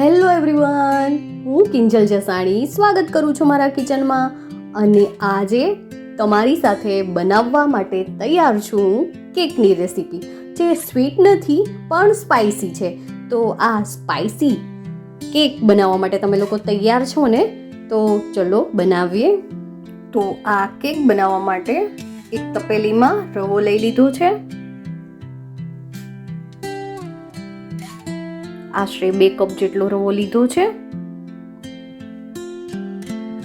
Hello everyone હું કિંજલ જસાણી સ્વાગત કરું છું મારા કિચનમાં અને આજે તમારી સાથે બનાવવા માટે તૈયાર છું કેકની રેસીપી. જે સ્વીટ નથી, પણ સ્પાઇસી છે. તો આ સ્પાઇસી કેક બનાવવા માટે તમે લોકો તૈયાર છો ને? તો ચલો બનાવીએ. તો આ કેક બનાવવા માટે એક તપેલીમાં રવો લઈ લીધો છે. આશરે બે કપ જેટલો રવો લીધો છે.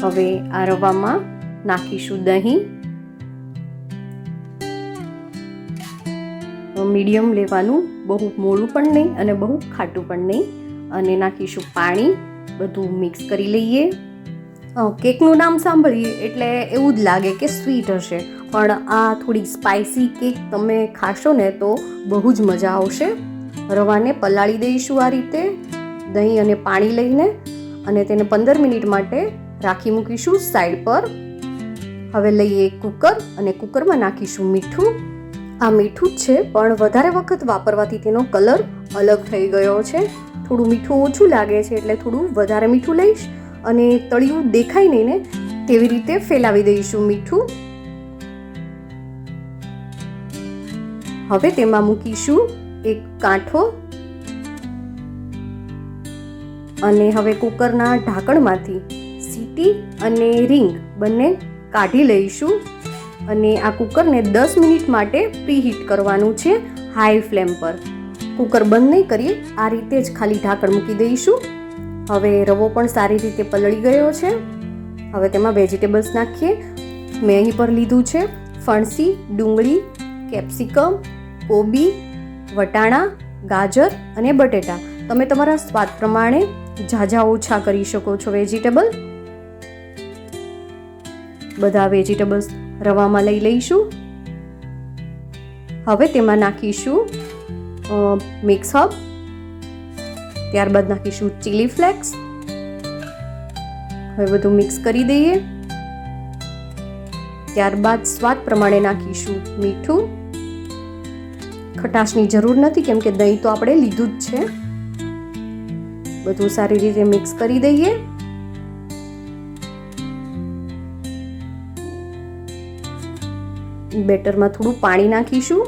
હવે આ રવામાં નાખીશું દહીં. મીડિયમ લેવાનું, બહુ મોડું પણ નહીં અને બહુ ખાટું પણ નહીં. અને નાખીશું પાણી, બધું મિક્સ કરી લઈએ. કેકનું નામ સાંભળીએ એટલે એવું જ લાગે કે સ્વીટ હશે. પણ આ થોડી સ્પાઇસી કેક તમે ખાશો ને તો બહુ જ મજા આવશે. રવાને પલાળી દઈશું આ રીતે. દહીં અને પાણી લઈને અને તેને પંદર મિનિટ માટે રાખી મૂકીશું સાઈડ પર. હવે લઈએ એક કુકર અને કુકરમાં નાખીશું મીઠું. આ મીઠું જ છે, પણ વધારે વખત વાપરવાથી તેનો કલર અલગ થઈ ગયો છે. થોડું મીઠું ઓછું લાગે છે, એટલે થોડું વધારે મીઠું લઈશ અને તળિયું દેખાય નહીં ને, તેવી રીતે ફેલાવી દઈશું મીઠું. હવે તેમાં મૂકીશું એક કાંઠો અને હવે કુકરના ઢાંકણમાંથી સીટી અને રિંગ બંને કાઢી લઈશું અને આ કુકરને દસ મિનિટ માટે પ્રીહીટ કરવાનું છે હાઈ ફ્લેમ પર. કુકર બંધ નહીં કરીએ, આ રીતે જ ખાલી ઢાંકણ મૂકી દઈશું. હવે રવો પણ સારી રીતે પલળી ગયો છે. હવે તેમાં વેજીટેબલ્સ નાખીએ. મેં અહીં પર લીધું છે ફણસી, ડુંગળી, કેપ્સિકમ, કોબી વટાણા, ગાજર અને બટેટા. તમે તમારા સ્વાદ પ્રમાણે ઝાઝા ઓછા કરી શકો છો વેજીટેબલ. બધા વેજીટેબલ્સ રવામાં લઈ લઈશું. હવે તેમાં નાખીશું મિક્સ હબ. ત્યારબાદ નાખીશું ચીલી ફ્લેક્સ. હવે બધું મિક્સ કરી દઈએ. ત્યારબાદ સ્વાદ પ્રમાણે નાખીશું મીઠું. ખટાશની જરૂર નથી, કેમ કે દહીં તો આપણે લીધું જ છે. બધું સારી રીતે મિક્સ કરી દઈએ. બેટરમાં થોડું પાણી નાખીશું.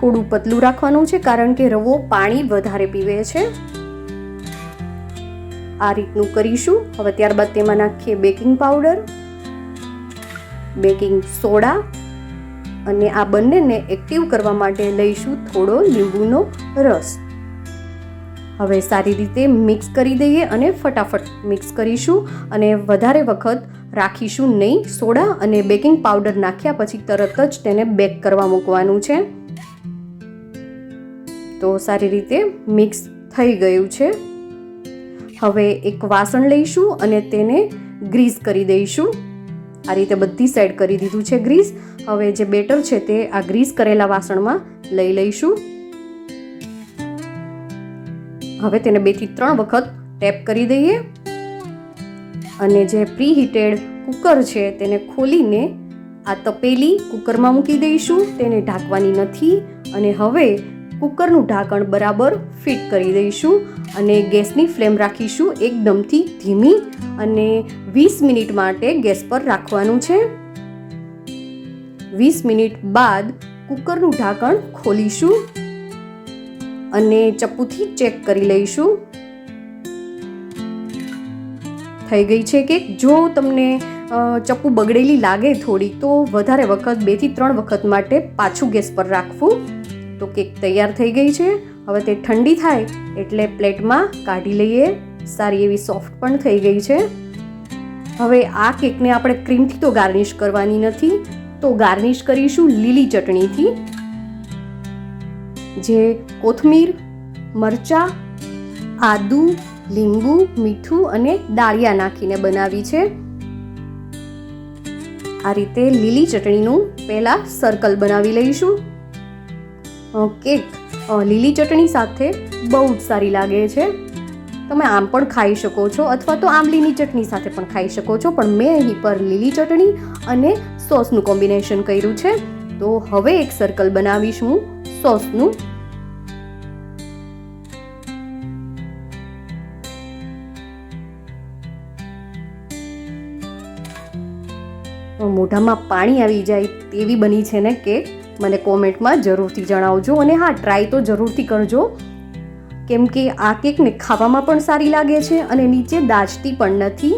થોડું પતલું રાખવાનું છે, કારણ કે રવો પાણી વધારે પીવે છે. આ રીતનું કરીશું. હવે ત્યારબાદ તેમાં નાખીએ બેકિંગ પાવડર. Baking soda. અને આ બંનેને એક્ટિવ કરવા માટે લઈશું થોડો લીંબુનો રસ. હવે સારી રીતે મિક્સ કરી દઈએ અને ફટાફટ મિક્સ કરીશું અને વધારે વખત રાખીશું નહીં, સોડા અને બેકિંગ પાવડર નાખ્યા પછી તરત જ તેને બેક કરવા મૂકવાનું છે. તો સારી રીતે મિક્સ થઈ ગયું છે. હવે એક વાસણ લઈશું અને તેને ગ્રીસ કરી દઈશું. આ રીતે બધી સાઈડ કરી દીધું છે ગ્રીસ હવે જે બેટર છે તે આ ગ્રીસ કરેલા વાસણમાં લઈ લઈશું. હવે તેને બેથી ત્રણ વખત ટેપ કરી દઈએ. અને જે પ્રી હીટેડ કુકર છે તેને ખોલીને આ તપેલી કુકરમાં મૂકી દઈશું. તેને ઢાંકવાની નથી. અને હવે કુકરનું ઢાંકણ બરાબર ફિટ કરી દઈશું અને ગેસની ફ્લેમ રાખીશું એકદમથી ધીમી અને વીસ મિનિટ માટે ગેસ પર રાખવાનું છે. વીસ મિનિટ બાદ કુકરનું ઢાંકણ ખોલીશું અને ચપ્પુથી ચેક કરી લઈશું. થઈ ગઈ છે કે જો તમને ચપ્પુ બગડેલી લાગે થોડી તો વધારે વખત બેથી ત્રણ વખત માટે પાછું ગેસ પર રાખવું. તો કેક તૈયાર થઈ ગઈ છે. હવે તે ઠંડી થાય એટલે પ્લેટમાં કાઢી લઈએ. સારી એવી સોફ્ટ પણ થઈ ગઈ છે. હવે આ કેકને આપણે ક્રીમથી તો ગાર્નિશ કરવાની નથી. તો ગાર્નિશ કરીશું લીલી ચટણીથી. જે કોથમીર, મરચાં, આદુ, લીંબુ, મીઠું અને દાળિયા નાખીને બનાવી છે. આ રીતે લીલી ચટણીનું પહેલાં સર્કલ બનાવી લઈશું. કેક લીલી ચટણી સાથે બહુ જ સારી લાગે છે. તમે આમ પણ ખાઈ શકો છો અથવા તો આંબલીની ચટણી સાથે પણ ખાઈ શકો છો. પણ મેં અહીં પર લીલી ચટણી અને સોસનું કોમ્બિનેશન કર્યું છે. તો હવે એક સર્કલ બનાવીશ હું સોસનું. મોઢામાં પાણી આવી જાય તેવી બની છે ને કેક. મને કોમેન્ટમાં જરૂરથી જણાવજો અને હા ટ્રાય તો જરૂરથી કરજો. કેમ કે આ કેકને ખાવામાં પણ સારી લાગે છે અને નીચે દાજતી પણ નથી.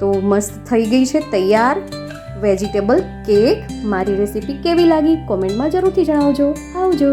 તો મસ્ત થઈ ગઈ છે તૈયાર વેજીટેબલ કેક. મારી રેસીપી કેવી લાગી કોમેન્ટમાં જરૂરથી જણાવજો. આવજો.